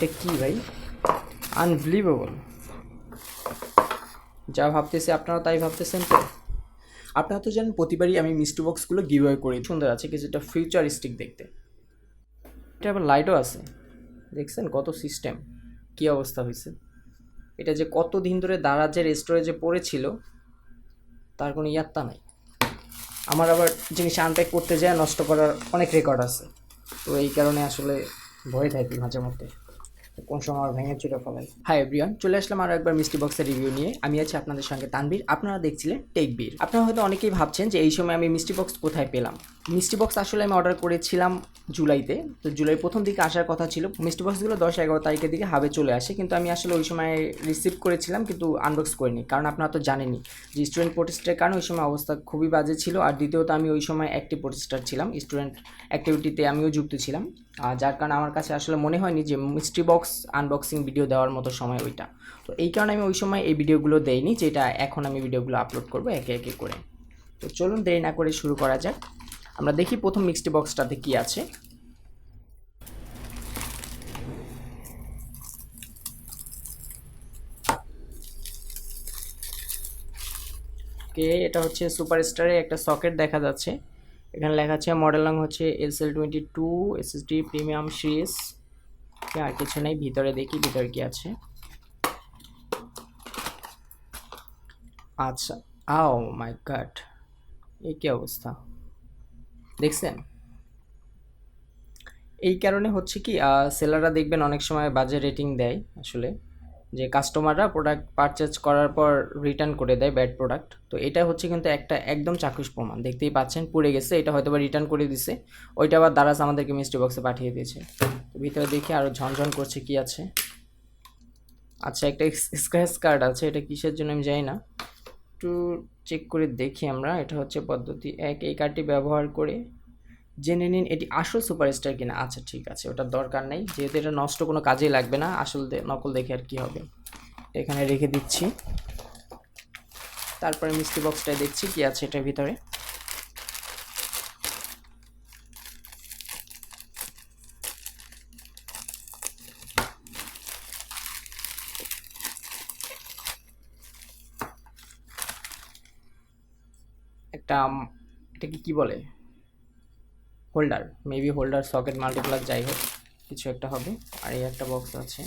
এটা কি ভাই? আনবিলিভেবল যা ভাবতেছি আপনারা তাই ভাবতেছেন তো? আপনারা তো জানেন প্রতিবারই আমি মিষ্টি বক্সগুলো গিভ করি। সুন্দর আছে, কিছুটা ফিউচারিস্টিক দেখতে। এটা আবার লাইটও আছে। দেখছেন কত সিস্টেম কি অবস্থা হয়েছে এটা যে কত দিন ধরে দারাজের স্টোরেজে পড়েছিল, তার কোনো ইয়াত্তা নাই। আমার আবার জিনিস আনপ্যাক করতে যায়, নষ্ট করার অনেক রেকর্ড আছে। তো এই কারণে আসলে ভয় থাকি মাঝে মধ্যে। কোন সময় ভেঙে চুরে ফেলাই হাই এভরিওয়ান চলে আসলাম আরও একবার মিষ্টি বক্সের রিভিউ নিয়ে। আমি আছি আপনাদের সঙ্গে তানবীর আপনারা দেখছিলেন টেক বির আপনারা হয়তো অনেকেই ভাবছেন যে এই সময় আমি মিষ্টি বক্স কোথায় পেলাম? মিষ্টি বক্স আসলে আমি অর্ডার করেছিলাম জুলাইতে। তো জুলাই প্রথম দিকে আসার কথা ছিল। মিষ্টি বক্সগুলো দশ এগারো তারিখের দিকে হাবে চলে আসে। কিন্তু আমি আসলে ওই সময় রিসিভ করেছিলাম, কিন্তু আনবক্স করিনি। কারণ আপনারা তো জানেনই যে স্টুডেন্ট প্রতিষ্ঠার কারণে ওই সময় অবস্থা খুবই বাজে ছিল। আর দ্বিতীয়ত আমি ওই সময় অ্যাক্টিভ প্রতিষ্ঠার ছিলাম। স্টুডেন্ট অ্যাক্টিভিটিতে আমিও যুক্ত ছিলাম। যার কারণে আমার কাছে আসলে মনে হয়নি যে মিস্ট্রি বক্স আনবক্সিং ভিডিও দেওয়ার মতো সময় ওইটা। তো এই কারণে আমি ওই সময় এই ভিডিওগুলো দেইনি, যেটা এখন আমি ভিডিওগুলো আপলোড করব একে একে করে। তো চলুন দেরি না করে শুরু করা যাক। আমরা দেখি প্রথম মিক্সটি বক্সটাতে কি আছে। ওকে এটা হচ্ছে সুপারস্টারে একটা সকেট দেখা যাচ্ছে। এখানে লেখা আছে মডেল নাম হচ্ছে S L twenty two SSD premium series আর কিছু নেই, ভিতরে দেখি, ভিতরে কি আছে। আচ্ছা আও মাই গড এই কি অবস্থা? দেখছেন? এই কারণে হচ্ছে কি সেলাররা দেখবেন অনেক সময় বাজে রেটিং দেয় আসলে। যে কাস্টমাররা প্রোডাক্ট পারচেজ করার পর রিটার্ন করে দেয় ব্যাড প্রোডাক্ট তো এটা হচ্ছে কিন্তু একটা একদম চাক্ষুষ প্রমাণ। দেখতেই পাচ্ছেন, পুড়ে গেছে, এটা হয়তো বা রিটার্ন করে দিছে, ওইটা আবার দারাজ আমাদেরকে মিষ্টি বক্সে পাঠিয়ে দিয়েছে। তো ভিতরে দেখি আরও ঝনঝন করছে কি আছে। আচ্ছা একটা স্ক্র্যাচ কার্ড আছে, এটা কিসের জন্য আমি জানি না। একটু চেক করে দেখি আমরা, এটা হচ্ছে পদ্ধতি এক, এই কার্ডটি ব্যবহার করে জেনে নিন এটি আসল সুপারস্টার কিনা। আচ্ছা ঠিক আছে, ওটার দরকার নেই। যেহেতু এটা নষ্ট কোনো কাজেই লাগবে না, আসল নকল দেখে আর কি হবে। এখানে রেখে দিচ্ছি। তারপরে মিষ্টি বক্সটায় দেখছি কি আছে এটার ভিতরে। একটা এটাকে কি বলে? হোল্ডার মেবি হোল্ডার সকেট মাল্টিপ্লাস যাই হোক, কিছু একটা হবে। আর এই একটা বক্স আছে।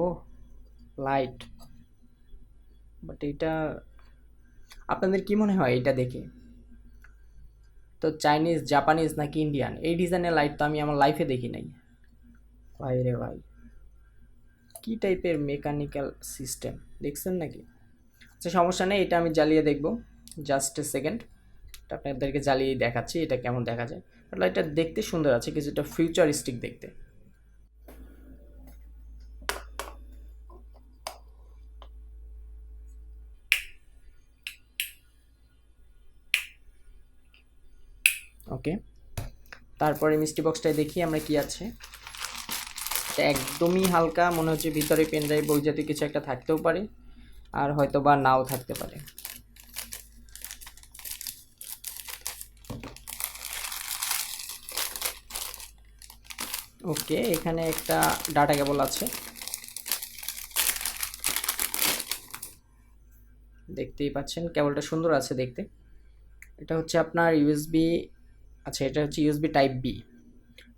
ও লাইট বাট এটা, আপনাদের কি মনে হয় এটা দেখে? তো চাইনিজ জাপানিজ নাকি ইন্ডিয়ান এই ডিজাইনের লাইট তো আমি আমার লাইফে দেখি নাই। ভাই রে ভাই, কি টাইপের মেকানিক্যাল সিস্টেম দেখছেন নাকি? আচ্ছা সমস্যা নেই, এটা আমি জ্বালিয়ে দেখব। জাস্ট এ সেকেন্ড আপনাদেরকে জ্বালিয়ে দেখাচ্ছি, এটা কেমন দেখা যায়। এটা দেখতে সুন্দর আছে, কিছুটা ফিউচারিস্টিক দেখতে। ওকে তারপরে মিষ্টি বক্সটায় দেখি আমরা কি আছে। একদমই হালকা, মনে হচ্ছে ভিতরে পেন ড্রাইভ ওই জাতীয় কিছু একটা থাকতেও পারে। আর হয়তো বা নাও থাকতে পারে। ওকে, এখানে একটা ডাটা কেবল আছে। দেখতেই পাচ্ছেন, কেবলটা সুন্দর আছে দেখতে। এটা হচ্ছে আপনার ইউএসবি আচ্ছা এটা হচ্ছে USB type B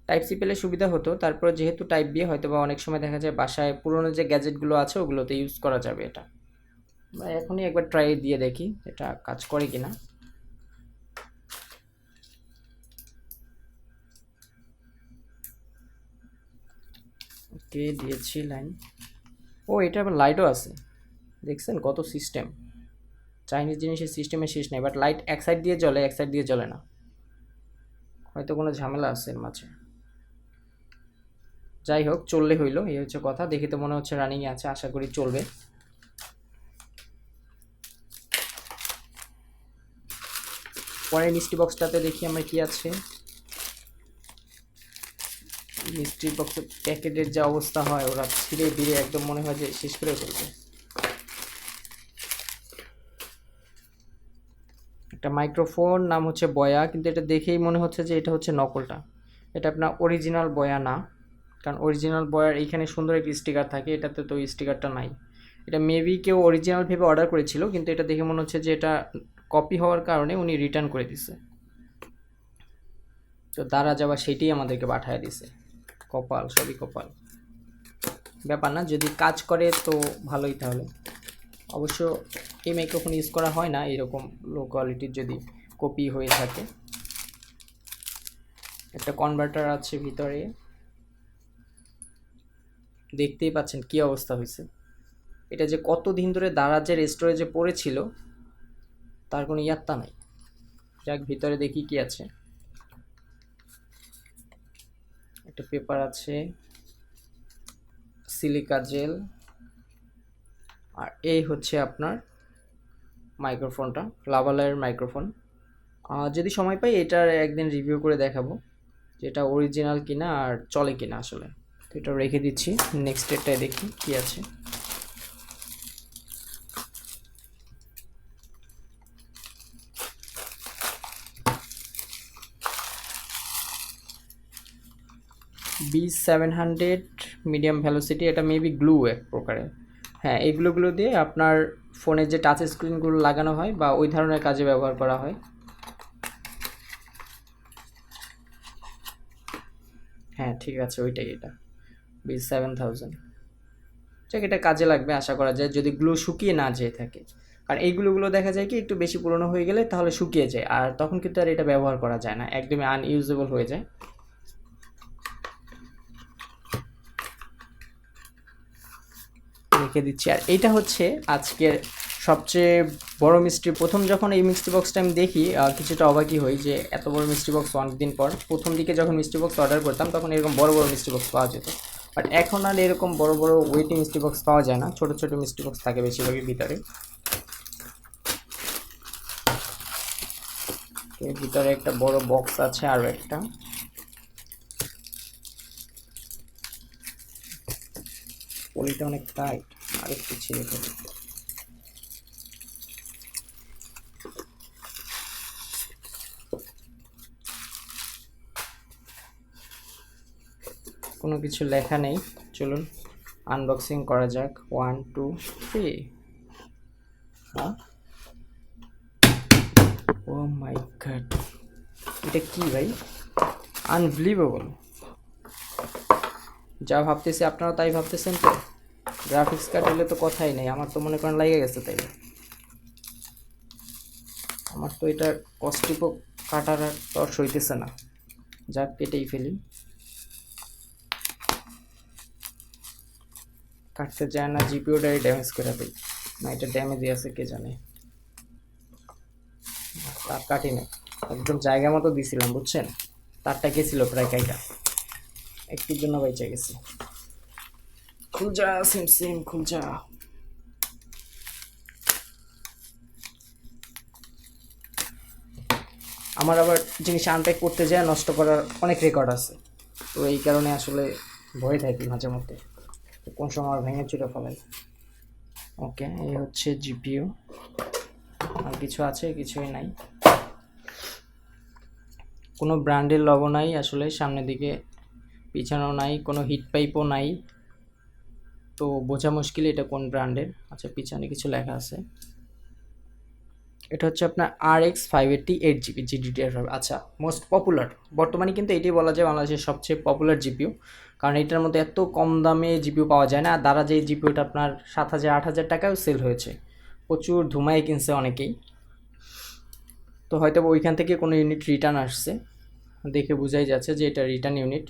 type C পেলে সুবিধা হতো, তারপর যেহেতু টাইপ বি হয়তো বা অনেক সময় দেখা যায় বাসায় পুরনো যে গ্যাজেটগুলো আছে, ওগুলোতে ইউজ করা যাবে এটা। এখনই একবার ট্রাই দিয়ে দেখি এটা কাজ করে কিনা। ওকে, দিয়েছি লাইন ও, এটা আবার লাইটও আছে। দেখছেন কত সিস্টেম চাইনিজ জিনিসের সিস্টেমে শেষ নেই বাট লাইট এক সাইড দিয়ে জ্বলে, এক সাইড দিয়ে জ্বলে না। হয়তো কোনো ঝামেলা আছে এর মাঝে। যাই হোক, চললে হইল, এই হচ্ছে কথা। দেখে তো মনে হচ্ছে রানিংয়ে আছে, আশা করি চলবে। পরের মিষ্টি বক্সটাতে দেখি আমরা কি আছে। মিষ্টি বক্সের প্যাকেটের যে অবস্থা হয়, ওরা ছিঁড়ে বিড়ে একদম মনে হয় যে শেষ করে ফেলবে। একটা মাইক্রোফোন, নাম হচ্ছে বয়া, কিন্তু এটা দেখেই মনে হচ্ছে যে এটা হচ্ছে নকলটা। এটা আপনার অরিজিনাল বয়া না, কারণ অরিজিনাল বয়ার এইখানে সুন্দর একটি স্টিকার থাকে, এটাতে তো স্টিকারটা নাই। এটা মেবি কেউ অরিজিনাল ভেবে অর্ডার করেছিল, কিন্তু এটা দেখে মনে হচ্ছে যে এটা কপি হওয়ার কারণে উনি রিটার্ন করে দিছে। তো তারা যাওয়া সেটাই আমাদেরকে পাঠায় দিছে। কপাল, সবই কপাল। ব্যাপার না, যদি কাজ করে তো ভালোই তাহলে। অবশ্য এই মাইক্রোফোন ইউজ করা হয় না, এরকম লো কোয়ালিটির যদি কপি হয়ে থাকে। একটা কনভার্টার আছে ভিতরে। দেখতেই পাচ্ছেন কি অবস্থা হয়েছে। এটা যে কত দিন ধরে দারাজের স্টোরেজে পড়েছিল তার কোনো ইয়াত্তা নাই। যাক, ভিতরে দেখি কি আছে। একটা পেপার আছে। Silica gel. আর এই হচ্ছে আপনার মাইক্রোফোনটা, লাভালায়ের মাইক্রোফোন। যদি সময় পাই, এটার একদিন রিভিউ করে দেখাবো যেটা অরিজিনাল কিনা আর চলে কিনা আসলে। তো এটা রেখে দিচ্ছি নেক্সট ডেটটায় দেখি কি আছে। B seven hundred medium velocity এটা মেবি গ্লু এক প্রকারের হ্যাঁ এগুলোগুলো দিয়ে আপনার ফোনের যে টাচ স্ক্রিনগুলো লাগানো হয় বা ওই ধরনের কাজে ব্যবহার করা হয়। হ্যাঁ ঠিক আছে, ওইটাই এটা বি সেভেন থাউজেন্ড ঠিক এটা কাজে লাগবে, আশা করা যায়, যদি গ্লু শুকিয়ে না যেয়ে থাকে। কারণ এইগুলোগুলো দেখা যায় কি, একটু বেশি পুরনো হয়ে গেলে তাহলে শুকিয়ে যায়, আর তখন কিন্তু আর এটা ব্যবহার করা যায় না, একদমই আনইউজেবল হয়ে যায়। রেখে দিচ্ছি। আর এইটা হচ্ছে আজকের সবচেয়ে বড় মিষ্টি প্রথম যখন এই মিষ্টি বক্সটা আমি দেখি কিছুটা অবাকই হই যে এত বড় মিষ্টি বক্স অনেকদিন পর। প্রথম দিকে যখন মিষ্টি বক্স অর্ডার করতাম, তখন এরকম বড় বড় মিষ্টি বক্স পাওয়া যেত। বাট এখন আর এরকম বড় বড় ওয়েটিং মিষ্টি বক্স পাওয়া যায় না। ছোট ছোট মিষ্টি বক্স থাকে বেশিরভাগই ভিতরে। ভিতরে একটা বড় বক্স আছে আরও একটা। পলিটা অনেক টাইট আরেকটু ছিঁড়ে ফেলি কোনো কিছু লেখা নেই। চলুন আনবক্সিং করা যাক। ওয়ান টু থ্রি হ্যাঁ ও মাই গড এটা কি ভাই? আনবিলিভেবল যা ভাবতেছি আপনারা তাই ভাবতেছেন তো? গ্রাফিক্স কার্ড হলে তো কথাই নেই। আমার তো মনে করেন লেগে গেছে তাই আমার তো এটা কস্টিপো কাটার তর সইতেছে না। যাক, কেটেই ফেলি। কাটতে যায় না জিপিও জিপিওটাই ড্যামেজ করে দিই। না, এটা ড্যামেজই আছে, কে জানে। তার কাটি না। একদম জায়গা মতো দিছিলাম, বুঝছেন? তারটা গেছিল প্রায় কাইটা। একটুর জন্য বেঁচে গেছি। খুলজা সিম সিম খুলজা আমার আবার জিনিস আনপ্যাক করতে যায় নষ্ট করার অনেক রেকর্ড আছে। তো এই কারণে আসলে ভয় থাকি মাঝে মধ্যে। কোন সময় আমার ভেঙে চুরে ফেলাই ওকে, এই হচ্ছে জিপিও আর কিছু আছে, কিছুই নাই। কোনো ব্র্যান্ডের লগো নাই, আসলে সামনের দিকে পিছানো নাই, কোনো হিট পাইপও নাই। তো বোঝা মুশকিল এটা কোন ব্র্যান্ডের। আচ্ছা পিছনে কিছু লেখা আছে। এটা হচ্ছে আপনার R X five eighty eight GB GDDR আচ্ছা মোস্ট পপুলার বর্তমানে কিন্তু এটাই বলা যায় বাংলাদেশের সবচেয়ে পপুলার জিপিও কারণ এটার মধ্যে এত কম দামে জিপিও পাওয়া যায় না। দ্বারা যে জিপিওটা আপনার সাত হাজার, আট হাজার টাকাও সেল হয়েছে। প্রচুর ধুমায় কিনছে অনেকেই। তো হয়তো ওইখান থেকে কোনো ইউনিট রিটার্ন আসছে। দেখে বোঝাই যাচ্ছে যে এটা রিটার্ন ইউনিট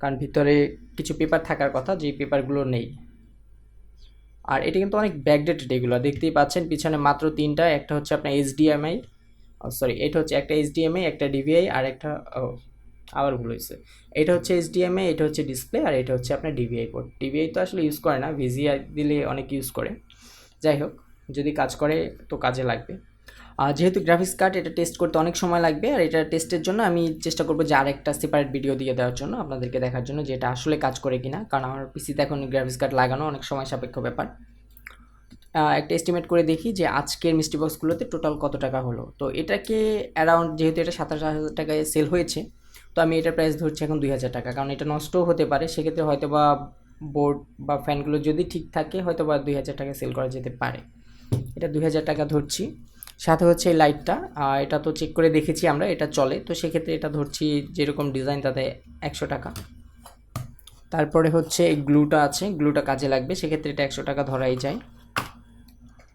কারণ ভিতরে কিছু পেপার থাকার কথা যে পেপারগুলো নেই। আর এটা কিন্তু অনেক ব্যাকডেটেড এগুলো। দেখতেই পাচ্ছেন, পিছনে মাত্র তিনটা, একটা হচ্ছে আপনার এইচডিএমআই সরি এটা হচ্ছে একটা এইচডিএমআই একটা ডিভিআই আর একটা আবার ভুল হয়েছে। এটা হচ্ছে এইচডিএমআই এটা হচ্ছে ডিসপ্লে আর এটা হচ্ছে আপনার ডিভিআই পোর্ট ডিভিআই তো আসলে ইউজ করে না ভিজিআই দিলে অনেক ইউজ করে। যাই হোক, যদি কাজ করে তো কাজে লাগবে। যেহেতু গ্রাফিক্স কার্ড এটা টেস্ট করতে অনেক সময় লাগবে আর এটা টেস্টের জন্য আমি চেষ্টা করব যে আরেকটা সেপারেট ভিডিও দিয়ে দেওয়ার জন্য আপনাদেরকে দেখার জন্য যে এটা আসলে কাজ করে কিনা। কারণ আমার পিসিতে এখন গ্রাফিক্স কার্ড লাগানো অনেক সময় সাপেক্ষ ব্যাপার। একটা এস্টিমেট করে দেখি যে আজকের মিষ্টি বক্সগুলোতে টোটাল কত টাকা হলো। তো এটাকে অ্যারাউন্ড যেহেতু এটা সাতাশ হাজার টাকায় সেল হয়েছে, তো আমি এটার প্রাইস ধরছি এখন দুই হাজার টাকা। কারণ এটা নষ্টও হতে পারে, সেক্ষেত্রে হয়তো বা বোর্ড বা ফ্যানগুলো যদি ঠিক থাকে হয়তো বা দুই হাজার টাকা সেল করা যেতে পারে। এটা দুই হাজার টাকা ধরছি। সাথে হচ্ছে এই লাইটটা এটা তো চেক করে দেখেছি আমরা, এটা চলে। তো সেক্ষেত্রে এটা ধরছি যেরকম ডিজাইন তাতে একশো টাকা। তারপরে হচ্ছে এই গ্লুটা আছে গ্লুটা কাজে লাগবে, সেক্ষেত্রে এটা একশো টাকা ধরাই যায়।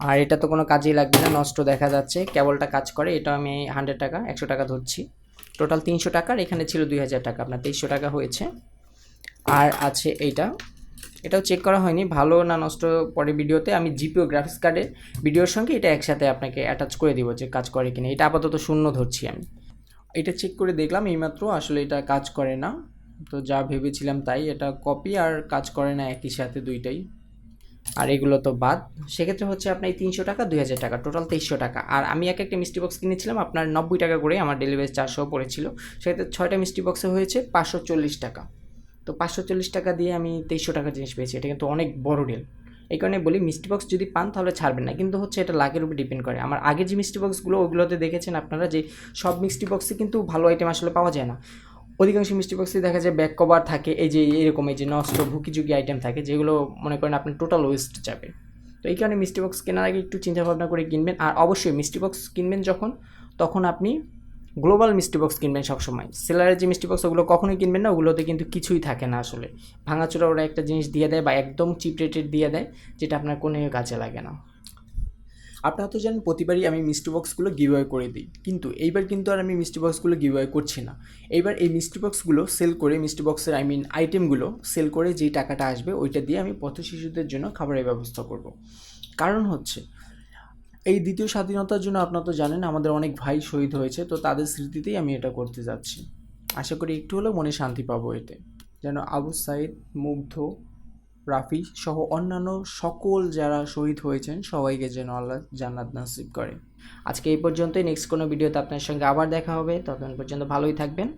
আর এটা তো কোনো কাজেই লাগবে না, নষ্ট দেখা যাচ্ছে, কেবলটা কাজ করে, এটা আমি হান্ড্রেড টাকা, একশো টাকা ধরছি। টোটাল তিনশো টাকার এখানে ছিল দুই হাজার টাকা, আপনার তেইশশো টাকা হয়েছে। আর আছে এইটা এটাও চেক করা হয়নি। ভালো না নষ্ট পরে ভিডিওতে আমি জিপিও গ্রাফিক্স কার্ডের ভিডিওর সঙ্গে এটা একসাথে আপনাকে অ্যাটাচ করে দিব যে কাজ করে কিনা। এটা আপাতত শূন্য ধরছি আমি। এটা চেক করে দেখলাম এইমাত্র আসলে এটা কাজ করে না। তো যা ভেবেছিলাম তাই, এটা কপি আর কাজ করে না একই সাথে দুইটাই। আর এগুলো তো বাদ। সেক্ষেত্রে হচ্ছে আপনার এই তিনশো টাকা, দুই হাজার টাকা টোটাল তেইশশো টাকা। আর আমি এক একটা মিষ্টি বক্স কিনেছিলাম, আপনার নব্বই টাকা করে আমার ডেলিভারি চারশো পড়েছিল। সেক্ষেত্রে ছয়টা মিষ্টি বক্সে হয়েছে পাঁচশো চল্লিশ টাকা। তো পাঁচশো চল্লিশ টাকা দিয়ে আমি তেইশশো টাকার জিনিস পেয়েছি। এটা কিন্তু অনেক বড় ডিল এই কারণে বলি, মিষ্টি বক্স যদি পান তাহলে ছাড়বেন না। কিন্তু হচ্ছে এটা লাকের উপর ডিপেন্ড করে। আমার আগের যে মিষ্টি বক্সগুলো ওগুলোতে দেখেছেন আপনারা যে সব মিষ্টি বক্সে কিন্তু ভালো আইটেম আসলে পাওয়া যায় না। অধিকাংশ মিষ্টি বক্সে দেখা যায় ব্যাক কভার থাকে, এই যে এরকম, এই যে নষ্ট ভুকিঝুঁকি আইটেম থাকে, যেগুলো মনে করেন আপনার টোটাল ওয়েস্ট যাবে। তো এই কারণে মিষ্টি বক্স কেনার আগে একটু চিন্তা ভাবনা করে কিনবেন। আর অবশ্যই মিষ্টি বক্স কিনবেন যখন, তখন আপনি গ্লোবাল মিষ্টি বক্স কিনবেন সবসময়। সেলারের যে মিষ্টি বক্স, ওগুলো কখনোই কিনবেন না, ওগুলোতে কিন্তু কিছুই থাকে না আসলে। ভাঙাচোরা ওরা একটা জিনিস দিয়ে দেয় বা একদম চিপ রেটেড দিয়ে দেয়, যেটা আপনার কোনো কাজে লাগে না। আপনারা তো জানেন, প্রতিবারই আমি মিষ্টি বক্সগুলো গিভওয়ে করে দিই। কিন্তু এইবার কিন্তু আর আমি মিষ্টি বক্সগুলো গিভওয়ে করছি না। এইবার এই মিষ্টি বক্সগুলো সেল করে, মিষ্টি বক্সের আই মিন আইটেমগুলো সেল করে যেই টাকাটা আসবে, ওইটা দিয়ে আমি পথ শিশুদের জন্য খাবারের ব্যবস্থা করব। কারণ হচ্ছে এই দ্বিতীয় স্বাধীনতার জন্য আপনারা তো জানেন, আমাদের অনেক ভাই শহীদ হয়েছে, তো তাদের স্মৃতিতেই আমি এটা করতে যাচ্ছি। আশা করি একটু হলেও মনে শান্তি পাবো এতে। যেন আবু সাইদ, মুগ্ধ, রাফি সহ অন্যান্য সকল যারা শহীদ হয়েছেন, সবাইকে যেন আল্লাহ জান্নাত নাসিব করে। আজকে এই পর্যন্তই নেক্সট কোনো ভিডিওতে আপনার সঙ্গে আবার দেখা হবে। ততক্ষণ পর্যন্ত ভালোই থাকবেন।